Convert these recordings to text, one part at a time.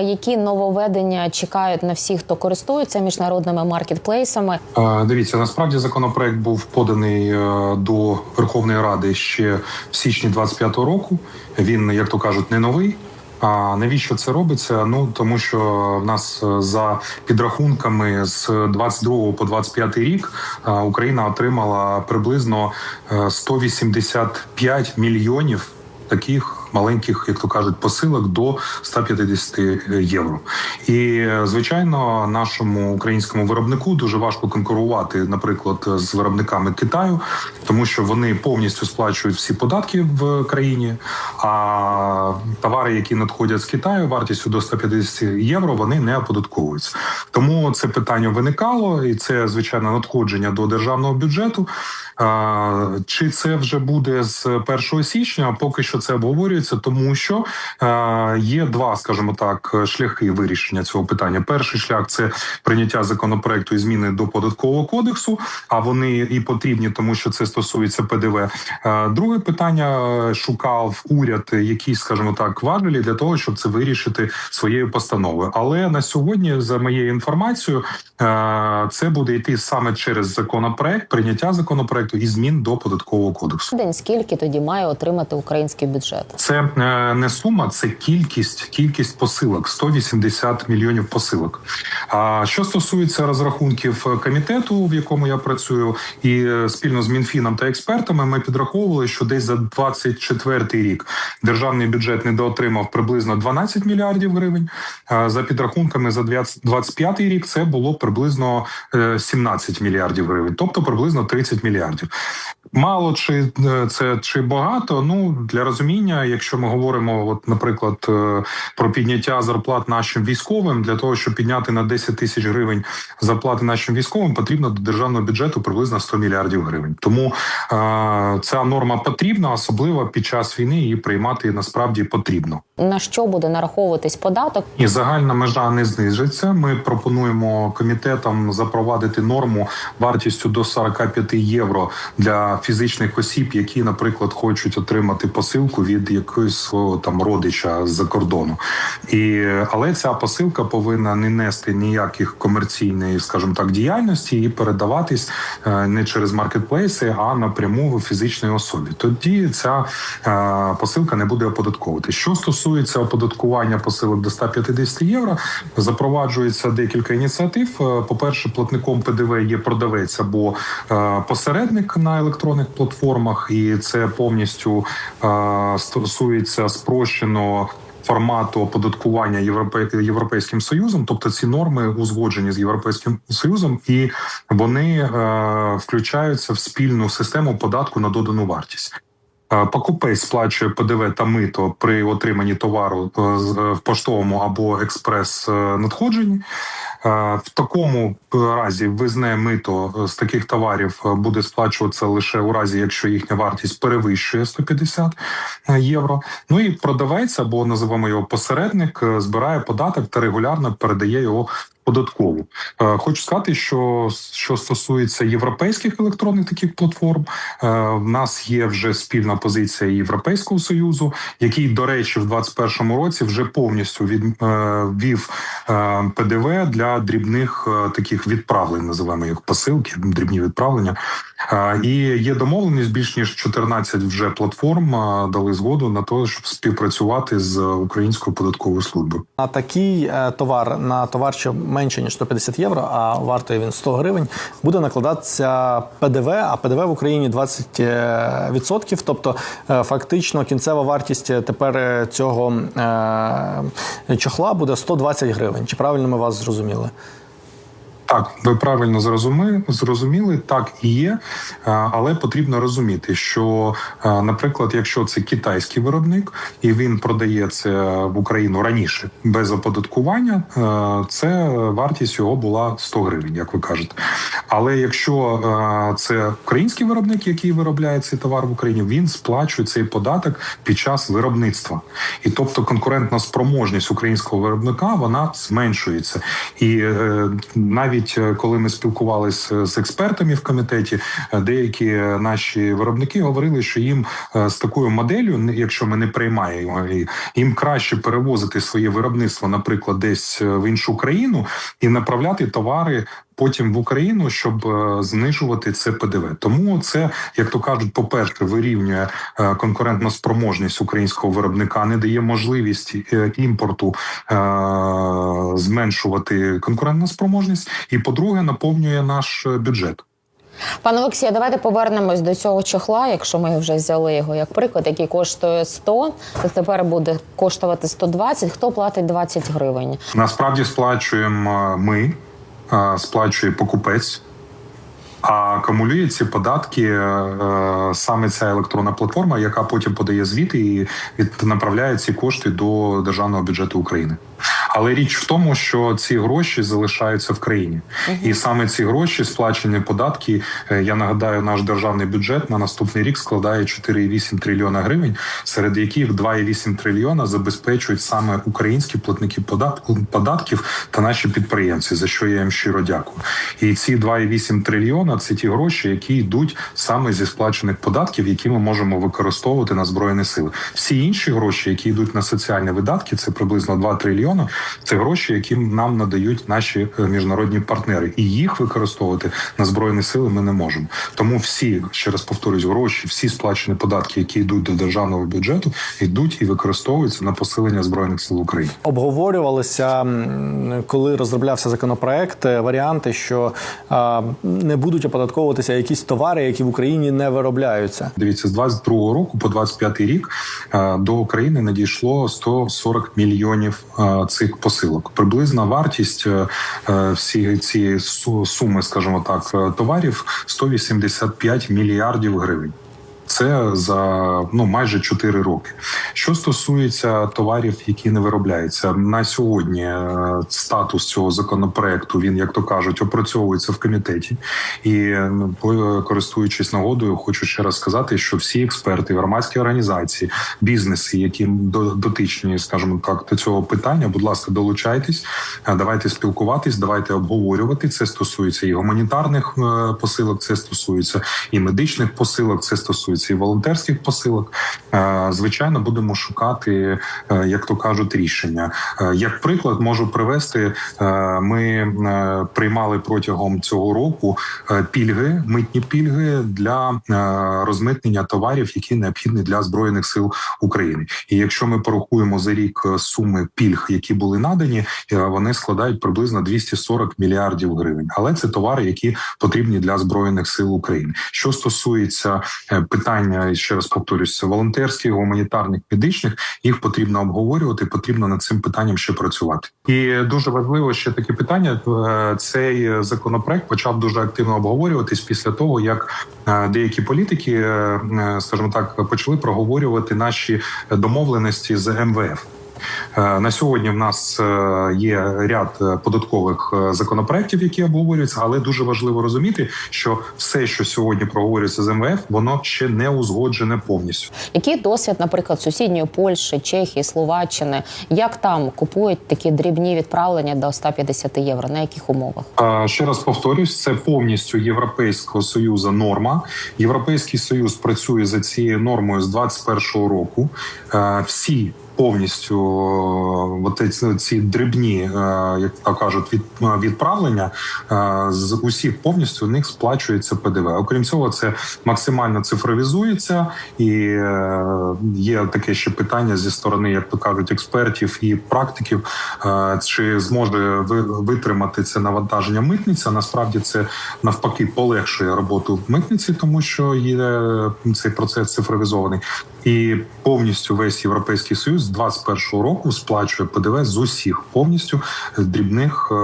Які нововведення чекають на всіх, хто користується міжнародними маркетплейсами? Дивіться, насправді законопроект був поданий е, до Верховної Ради ще в січні 25-го року. Він, як то кажуть, не новий. А навіщо це робиться? Ну тому що в нас е, за підрахунками з 22 по 25 рік е, Україна отримала приблизно е, 185 мільйонів таких маленьких, як то кажуть, посилок до 150 євро. І звичайно, нашому українському виробнику дуже важко конкурувати, наприклад, з виробниками Китаю, тому що вони повністю сплачують всі податки в країні. А товари, які надходять з Китаю, вартістю до 150 євро, вони не оподатковуються. Тому це питання виникало, і це звичайно надходження до державного бюджету. Чи це вже буде з 1 січня? Поки що це обговорюється, тому що є два, скажімо так, шляхи вирішення цього питання. Перший шлях це прийняття законопроекту і зміни до податкового кодексу. А вони і потрібні, тому що це стосується ПДВ. Друге питання шукав уряд якісь, скажімо так, важелі для того, щоб це вирішити своєю постановою. Але на сьогодні, за моєю інформацією, е, це буде йти саме через законопроект, прийняття законопроекту і змін до податкового кодексу. День скільки тоді має отримати український бюджет? Це е, не сума, це кількість, кількість посилок 180 мільйонів посилок. А що стосується розрахунків комітету, в якому я працюю, і е, спільно з Мінфіном та експертами, ми підраховували, що десь за 24 рік державний бюджет недоотримав приблизно 12 мільярдів гривень. За підрахунками за 25 рік це було приблизно е, 17 мільярдів гривень, тобто приблизно 30 мільярдів. Мало чи е, це чи багато? Ну для розуміння, якщо ми говоримо, от, наприклад, е, про підняття зарплат нашим військовим, для того, щоб підняти на 10 тисяч гривень зарплати нашим військовим, потрібно до державного бюджету приблизно 100 мільярдів гривень. Тому е, ця норма потрібна, особливо під час війни її приймати насправді потрібно. На що буде нараховуватись податок? І загальна межа не знижиться. Ми пропонуємо комітетам запровадити норму вартістю до 45 євро для фізичних осіб, які, наприклад, хочуть отримати посилку від якогось свого там родича з-за кордону. І але ця посилка повинна не нести ніяких комерційної, скажімо так, діяльності і передаватись е, не через маркетплейси, а напряму фізичної особі. Тоді ця е, посилка не буде оподатковувати. Що стосується оподаткування посилок до 150 євро, запроваджується декілька ініціатив. Е, По-перше, платником ПДВ є продавець або посередник на електронних платформах, і це повністю е, стосується спрощеного. Формату оподаткування Європе... європейським союзом, тобто ці норми узгоджені з європейським союзом, і вони е, включаються в спільну систему податку на додану вартість. Е, Покупець сплачує ПДВ та мито при отриманні товару в поштовому або експрес надходженні. Е, В такому разі визне мито з таких товарів е, буде сплачуватися лише у разі, якщо їхня вартість перевищує 150 євро. Ну і продавець або називаємо його посередник, е, збирає податок та регулярно передає його податкову. Е, Хочу сказати, що що стосується європейських електронних таких платформ, е, в нас є вже спільна позиція Європейського союзу, який, до речі, в 2021 році вже повністю від е, ПДВ для дрібних таких відправлень, називаємо їх посилки, дрібні відправлення. І є домовленість більш ніж 14 вже платформ дали згоду на те, щоб співпрацювати з українською податковою службою. На такий товар, на товар, що менше ніж 150 євро, а вартує він 100 гривень, буде накладатися ПДВ, а ПДВ в Україні 20%. Тобто, е, фактично, кінцева вартість тепер е, цього е, чохла буде 120 гривень. Чи правильно ми вас зрозуміли? Так, ви правильно зрозуміли, так і є, Е, але потрібно розуміти, що, е, наприклад, якщо це китайський виробник і він продає це в Україну раніше без оподаткування, е, це вартість його була 100 гривень, як ви кажете. Але якщо це український виробник, який виробляє цей товар в Україні, він сплачує цей податок під час виробництва, і тобто конкурентна спроможність українського виробника вона зменшується, і навіть навіть е, коли ми спілкувалися з експертами в комітеті, е, деякі наші виробники говорили, що їм е, з такою моделлю, якщо ми не приймаємо їм краще перевозити своє виробництво, наприклад, десь е, в іншу країну і направляти товари. Потім в Україну, щоб е, знижувати це ПДВ, тому це, як то кажуть, по перше, вирівнює е, конкурентну спроможність українського виробника, не дає можливість е, імпорту зменшувати конкурентну спроможність, і по-друге, наповнює наш бюджет. Пане Олексію, давайте повернемось до цього чохла, якщо ми вже взяли його як приклад, який коштує 100, то тепер буде коштувати 120. Хто платить 20 гривень? Насправді сплачуємо ми, сплачує покупець. А акумулює ці податки е, саме ця електронна платформа, яка потім подає звіти і направляє ці кошти до державного бюджету України. Але річ в тому, що ці гроші залишаються в країні, і саме ці гроші, сплачені податки. е, Я нагадаю, наш державний бюджет на наступний рік складає 4,8 трильйона гривень, серед яких 2,8 трильйона забезпечують саме українські платники подат- податків та наші підприємці, за що я їм щиро дякую. І ці 2,8 трильйона це ті гроші, які йдуть саме зі сплачених податків, які ми можемо використовувати на збройні сили. Всі інші гроші, які йдуть на соціальні видатки, це приблизно 2 трильйона. Це гроші, які нам надають наші е, міжнародні партнери, і їх використовувати на збройні сили ми не можемо. Тому всі ще раз повторюсь, гроші, всі сплачені податки, які йдуть до державного бюджету, йдуть і використовуються на посилення збройних сил України. Обговорювалися, коли розроблявся законопроект, е, варіанти, що а, не будуть оподатковуватися якісь товари, які в Україні не виробляються. Дивіться, з 22 року по 25 рік е, до України надійшло 140 мільйонів е, цих посилок. Приблизна вартість е, е, всі цієї суми, скажімо так, е, товарів 185 мільярдів гривень. Це за ну майже 4 роки. Що стосується товарів, які не виробляються на сьогодні, е, статус цього законопроекту він, як то кажуть, опрацьовується в комітеті. І ну, користуючись нагодою, хочу ще раз сказати, що всі експерти, громадські організації, бізнеси, які до- дотичні, скажімо так, до цього питання, будь ласка, долучайтесь, е, давайте спілкуватись, давайте обговорювати. Це стосується і гуманітарних е, посилок, це стосується і медичних посилок, це стосується і волонтерських посилок. Е, Звичайно, будемо шукати, е, як то кажуть, рішення. Е, Як приклад можу привести, ми приймали протягом цього року пільги, митні пільги для розмитнення товарів, які необхідні для збройних сил України. І якщо ми порахуємо за рік суми пільг, які були надані, вони складають приблизно 240 мільярдів гривень. Але це товари, які потрібні для збройних сил України. Що стосується е, питання, ще раз повторюся, волонтерських, гуманітарних, медичних, їх потрібно обговорювати. Потрібно над цим питанням ще працювати. І дуже важливо ще таке питання. е, Цей законопроект почав дуже активно обговорюватись після того, як е, деякі політики, е, скажімо так, почали проговорювати наші домовленості з МВФ. Е, На сьогодні в нас е, є ряд е, податкових законопроєктів, які обговорюються, але дуже важливо розуміти, що все, що сьогодні проговорюється з МВФ, воно ще не узгоджене повністю. Який досвід, наприклад, сусідньої Польщі, Чехії, Словаччини? Як там купують такі дрібні відправлення до 150 євро? На яких умовах? Ще раз повторюсь, це повністю Європейського союзу норма. Європейський союз працює за цією нормою з 21-го року. Всі повністю е, от ці, ці дрібні, е, як то кажуть, від, е, відправлення з усіх повністю в них сплачується ПДВ. Окрім цього, це максимально цифровізується, і є таке ще питання зі сторони, як то кажуть, експертів і практиків, чи зможе ви- витримати це навантаження митниця. Насправді це навпаки полегшує роботу митниці, тому що є цей процес цифровізований, і повністю весь європейський союз з 21 року сплачує ПДВ з усіх повністю дрібних е,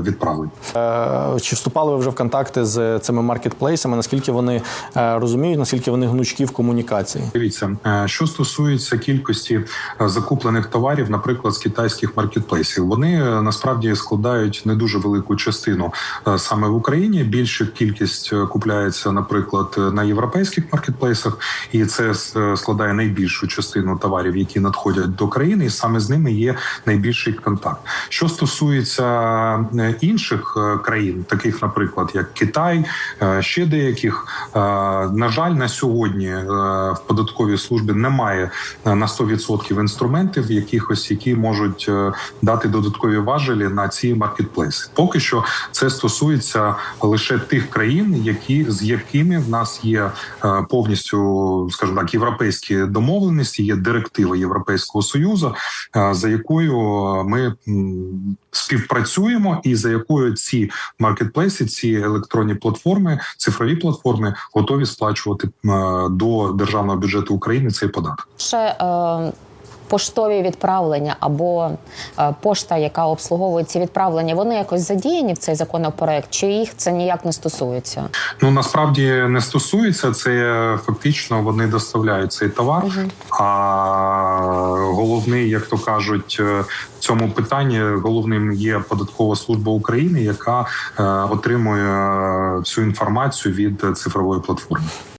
відправлень. Е, Чи вступали ви вже в контакти з цими маркетплейсами? Наскільки вони е, розуміють, наскільки вони гнучкі в комунікації? Дивіться, що стосується кількості закуплених товарів, наприклад, з китайських маркетплейсів, вони насправді складають не дуже велику частину саме в Україні. Більша кількість купляється, наприклад, на європейських маркетплейсах, і це складає найбільшу частину товарів, які надходять до країни, і саме з ними є найбільший контакт. Що стосується е, інших е, країн, таких, наприклад, як Китай, е, ще деяких, на жаль, на сьогодні в податковій службі немає на 100% інструментів, якихось, які можуть дати додаткові важелі на ці маркетплейси. Поки що це стосується лише тих країн, які з якими в нас є повністю, скажімо так, європейські домовленості, є директива Європейського союзу, е, за якою ми співпрацюємо, і за якою ці маркетплейси, ці електронні платформи, цифрові платформи готові сплачувати е, до державного бюджету України цей податок. Ще е, поштові відправлення або е, пошта, яка обслуговує ці відправлення, вони якось задіяні в цей законопроект, чи їх це ніяк не стосується? Ну насправді не стосується це фактично. Вони доставляють цей товар. А головний, як то кажуть, е, в цьому питанні головним є податкова служба України, яка е, отримує всю інформацію від цифрової платформи.